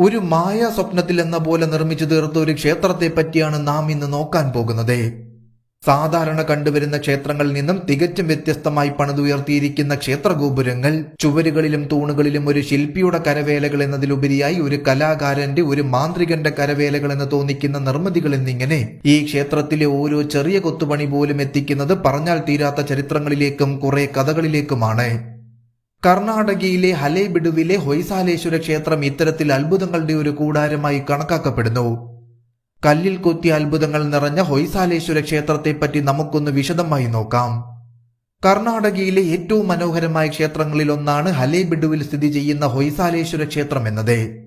ഒരു മായ സ്വപ്നത്തിൽ എന്ന പോലെ നിർമ്മിച്ചു തീർത്ത ഒരു ക്ഷേത്രത്തെ പറ്റിയാണ് നാം ഇന്ന് നോക്കാൻ പോകുന്നത്. സാധാരണ കണ്ടുവരുന്ന ക്ഷേത്രങ്ങളിൽ നിന്നും തികച്ചും വ്യത്യസ്തമായി പണിതുയർത്തിയിരിക്കുന്ന ക്ഷേത്രഗോപുരങ്ങൾ ചുവരുകളിലും തൂണുകളിലും ഒരു ശില്പിയുടെ കരവേലകൾ എന്നതിലുപരിയായി ഒരു കലാകാരന്റെ ഒരു മാന്ത്രികന്റെ കരവേലകൾ എന്ന് തോന്നിക്കുന്ന നിർമ്മിതികൾ എന്നിങ്ങനെ ഈ ക്ഷേത്രത്തിലെ ഓരോ ചെറിയ കൊത്തുപണി പോലും എത്തിക്കുന്നത് പറഞ്ഞാൽ തീരാത്ത ചരിത്രങ്ങളിലേക്കും കുറെ കഥകളിലേക്കുമാണ്. കർണാടകയിലെ ഹലേബിഡുവിലെ ഹൊയ്സാലേശ്വര ക്ഷേത്രം ഇത്തരത്തിൽ അത്ഭുതങ്ങളുടെ ഒരു കൂടാരമായി കണക്കാക്കപ്പെടുന്നു. കല്ലിൽ കൊത്തിയ അത്ഭുതങ്ങൾ നിറഞ്ഞ ഹൊയ്സാലേശ്വര ക്ഷേത്രത്തെപ്പറ്റി നമുക്കൊന്ന് വിശദമായി നോക്കാം. കർണാടകയിലെ ഏറ്റവും മനോഹരമായ ക്ഷേത്രങ്ങളിൽ ഒന്നാണ് ഹലേബിഡുവിൽ സ്ഥിതി ചെയ്യുന്ന ഹൊയ്സാലേശ്വര ക്ഷേത്രം എന്നത്.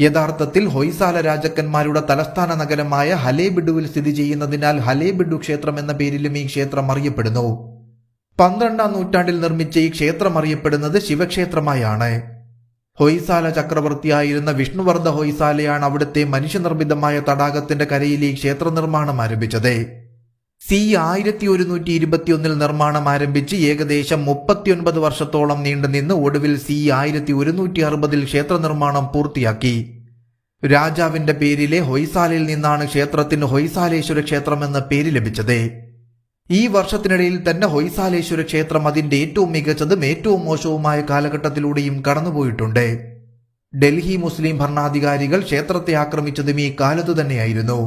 യഥാർത്ഥത്തിൽ ഹൊയ്സാല രാജാക്കന്മാരുടെ തലസ്ഥാന നഗരമായ ഹലേബിഡുവിൽ സ്ഥിതി ചെയ്യുന്നതിനാൽ ഹലേബിഡു ക്ഷേത്രം എന്ന പേരിലും ഈ ക്ഷേത്രം അറിയപ്പെടുന്നു. പന്ത്രണ്ടാം നൂറ്റാണ്ടിൽ നിർമ്മിച്ച ഈ ക്ഷേത്രം അറിയപ്പെടുന്നത് ശിവക്ഷേത്രമായാണ്. ഹൊയ്സാല ചക്രവർത്തിയായിരുന്ന വിഷ്ണുവർദ്ധ ഹൊയ്സാലയാണ് അവിടുത്തെ മനുഷ്യനിർമ്മിതമായ തടാകത്തിന്റെ കരയിൽ ഈ ക്ഷേത്ര നിർമ്മാണം ആരംഭിച്ചത്. സി ആയിരത്തി ഒരുന്നൂറ്റി ഇരുപത്തിയൊന്നിൽ നിർമ്മാണം ആരംഭിച്ച് ഏകദേശം മുപ്പത്തിയൊൻപത് വർഷത്തോളം നീണ്ടുനിന്ന് ഒടുവിൽ സി ആയിരത്തി ഒരുന്നൂറ്റി അറുപതിൽ ക്ഷേത്ര നിർമ്മാണം പൂർത്തിയാക്കി. രാജാവിന്റെ പേരിലെ ഹൊയ്സാലയിൽ നിന്നാണ് ക്ഷേത്രത്തിന് ഹൊയ്സാലേശ്വര ക്ഷേത്രം എന്ന പേര് ലഭിച്ചത്. ഈ വർഷത്തിനിടയിൽ തന്നെ ഹൊയ്സാലേശ്വര ക്ഷേത്രം അതിന്റെ ഏറ്റവും മികച്ചതും ഏറ്റവും മോശവുമായ കാലഘട്ടത്തിലൂടെയും കടന്നുപോയിട്ടുണ്ട്. ഡൽഹി മുസ്ലിം ഭരണാധികാരികൾ ക്ഷേത്രത്തെ ആക്രമിച്ചതും ഈ കാലത്തു തന്നെയായിരുന്നു.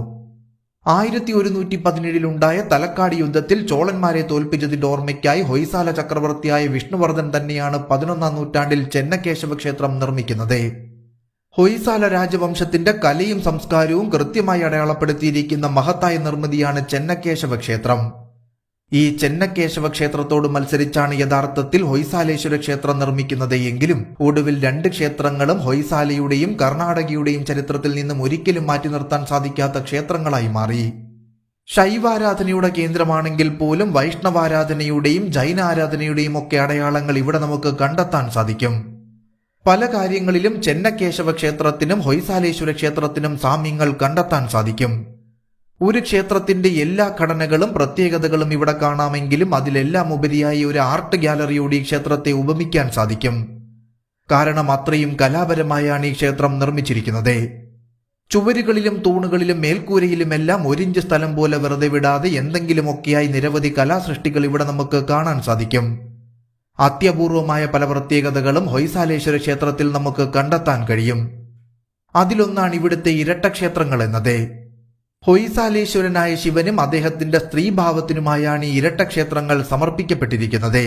ആയിരത്തി ഒരുന്നൂറ്റി പതിനേഴിലുണ്ടായ തലക്കാട് യുദ്ധത്തിൽ ചോളന്മാരെ തോൽപ്പിച്ചതിന്റെ ഓർമ്മയ്ക്കായി ഹൊയ്സാല ചക്രവർത്തിയായ വിഷ്ണുവർദ്ധൻ തന്നെയാണ് പതിനൊന്നാം നൂറ്റാണ്ടിൽ ചെന്നകേശവ ക്ഷേത്രം നിർമ്മിക്കുന്നത്. ഹൊയ്സാല രാജവംശത്തിന്റെ കലയും സംസ്കാരവും കൃത്യമായി അടയാളപ്പെടുത്തിയിരിക്കുന്ന മഹത്തായ നിർമ്മിതിയാണ് ചെന്നകേശവ ക്ഷേത്രം. ഈ ചെന്നക്കേശവ ക്ഷേത്രത്തോട് മത്സരിച്ചാണ് യഥാർത്ഥത്തിൽ ഹൊയ്സാലേശ്വര ക്ഷേത്രം നിർമ്മിക്കുന്നത് എങ്കിലും ഒടുവിൽ രണ്ട് ക്ഷേത്രങ്ങളും ഹൊയ്സാലയുടെയും കർണാടകയുടെയും ചരിത്രത്തിൽ നിന്നും ഒരിക്കലും മാറ്റി നിർത്താൻ സാധിക്കാത്ത ക്ഷേത്രങ്ങളായി മാറി. ശൈവാരാധനയുടെ കേന്ദ്രമാണെങ്കിൽ പോലും വൈഷ്ണവാരാധനയുടെയും ജൈനാരാധനയുടെയും ഒക്കെ അടയാളങ്ങൾ ഇവിടെ നമുക്ക് കണ്ടെത്താൻ സാധിക്കും. പല കാര്യങ്ങളിലും ചെന്നക്കേശവ ക്ഷേത്രത്തിനും ഹൊയ്സാലേശ്വര ക്ഷേത്രത്തിനും സാമ്യങ്ങൾ കണ്ടെത്താൻ സാധിക്കും. ഒരു ക്ഷേത്രത്തിന്റെ എല്ലാ ഘടനകളും പ്രത്യേകതകളും ഇവിടെ കാണാമെങ്കിലും അതിലെല്ലാം ഉപരിയായി ഒരു ആർട്ട് ഗാലറിയോട് ഈ ക്ഷേത്രത്തെ ഉപമിക്കാൻ സാധിക്കും. കാരണം അത്രയും കലാപരമായാണ് ഈ ക്ഷേത്രം നിർമ്മിച്ചിരിക്കുന്നത്. ചുവരുകളിലും തൂണുകളിലും മേൽക്കൂരയിലുമെല്ലാം ഒരിഞ്ച് സ്ഥലം പോലെ വെറുതെ വിടാതെ എന്തെങ്കിലുമൊക്കെയായി നിരവധി കലാസൃഷ്ടികൾ ഇവിടെ നമുക്ക് കാണാൻ സാധിക്കും. അത്യപൂർവമായ പല പ്രത്യേകതകളും ഹൊയ്സാലേശ്വര ക്ഷേത്രത്തിൽ നമുക്ക് കണ്ടെത്താൻ കഴിയും. അതിലൊന്നാണ് ഇവിടുത്തെ ഇരട്ടക്ഷേത്രങ്ങൾ എന്നത്. ഹൊയ്സാലേശ്വരനായ ശിവനും അദ്ദേഹത്തിന്റെ സ്ത്രീഭാവത്തിനുമായാണ് ഈ ഇരട്ടക്ഷേത്രങ്ങൾ സമർപ്പിക്കപ്പെട്ടിരിക്കുന്നത്.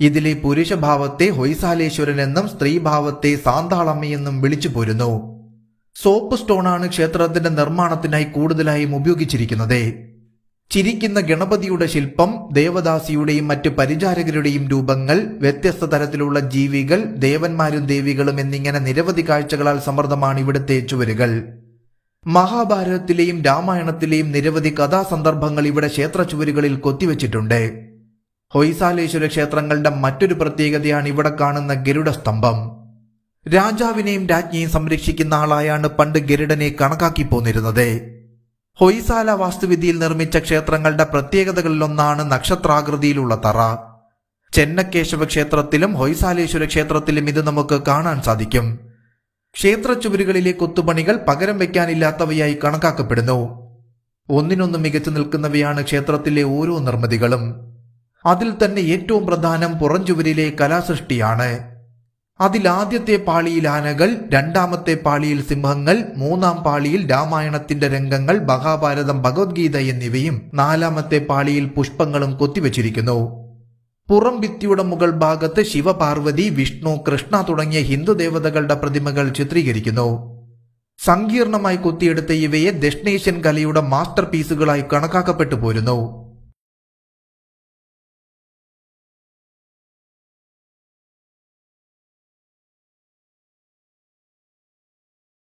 ഇതിലെ പുരുഷഭാവത്തെ ഹൊയ്സാലേശ്വരൻ എന്നും സ്ത്രീഭാവത്തെ സാന്താളമ്മയെന്നും വിളിച്ചു പോരുന്നു. സോപ്പ് സ്റ്റോണാണ് ക്ഷേത്രത്തിന്റെ നിർമ്മാണത്തിനായി കൂടുതലായും ഉപയോഗിച്ചിരിക്കുന്നത്. ചിരിക്കുന്ന ഗണപതിയുടെ ശില്പം ദേവദാസിയുടെയും മറ്റ് പരിചാരകരുടെയും രൂപങ്ങൾ വ്യത്യസ്ത തരത്തിലുള്ള ജീവികൾ ദേവന്മാരും ദേവികളും എന്നിങ്ങനെ നിരവധി കാഴ്ചകളാൽ സമൃദ്ധമാണ് ഇവിടുത്തെ ചുവരുകൾ. മഹാഭാരതത്തിലെയും രാമായണത്തിലെയും നിരവധി കഥാസന്ദർഭങ്ങൾ ഇവിടെ ക്ഷേത്ര ചുവരുകളിൽ കൊത്തിവെച്ചിട്ടുണ്ട്. ഹൊയ്സാലേശ്വര ക്ഷേത്രങ്ങളുടെ മറ്റൊരു പ്രത്യേകതയാണ് ഇവിടെ കാണുന്ന ഗരുഡസ്തംഭം. രാജാവിനെയും രാജ്ഞിയെയും സംരക്ഷിക്കുന്ന ആളായാണ് പണ്ട് ഗരുഡനെ കണക്കാക്കി പോന്നിരുന്നത്. ഹൊയ്സാല വാസ്തുവിദ്യയിൽ നിർമ്മിച്ച ക്ഷേത്രങ്ങളുടെ പ്രത്യേകതകളിലൊന്നാണ് നക്ഷത്രാകൃതിയിലുള്ള തറ. ചെന്നക്കേശവ ക്ഷേത്രത്തിലും ഹൊയ്സാലേശ്വര ക്ഷേത്രത്തിലും ഇത് നമുക്ക് കാണാൻ സാധിക്കും. ക്ഷേത്ര ചുവരുകളിലെ കൊത്തുപണികൾ പകരം വയ്ക്കാനില്ലാത്തവയായി കണക്കാക്കപ്പെടുന്നു. ഒന്നിനൊന്ന് മികച്ചു നിൽക്കുന്നവയാണ് ക്ഷേത്രത്തിലെ ഓരോ നിർമ്മിതികളും. അതിൽ തന്നെ ഏറ്റവും പ്രധാനം പുറംചുവരിലെ കലാസൃഷ്ടിയാണ്. അതിൽ ആദ്യത്തെ പാളിയിൽ ആനകൾ രണ്ടാമത്തെ പാളിയിൽ സിംഹങ്ങൾ മൂന്നാം പാളിയിൽ രാമായണത്തിന്റെ രംഗങ്ങൾ മഹാഭാരതം ഭഗവത്ഗീത എന്നിവയും നാലാമത്തെ പാളിയിൽ പുഷ്പങ്ങളും കൊത്തിവച്ചിരിക്കുന്നു. പുറം ഭിത്തിയുടെ മുകൾ ഭാഗത്ത് ശിവപാർവതി വിഷ്ണു കൃഷ്ണ തുടങ്ങിയ ഹിന്ദു ദേവതകളുടെ പ്രതിമകൾ ചിത്രീകരിക്കുന്നു. സങ്കീർണമായി കൊത്തിയെടുത്ത ഇവയെ ദക്ഷിണേഷ്യൻ കലയുടെ മാസ്റ്റർ പീസുകളായി കണക്കാക്കപ്പെട്ടു പോരുന്നു.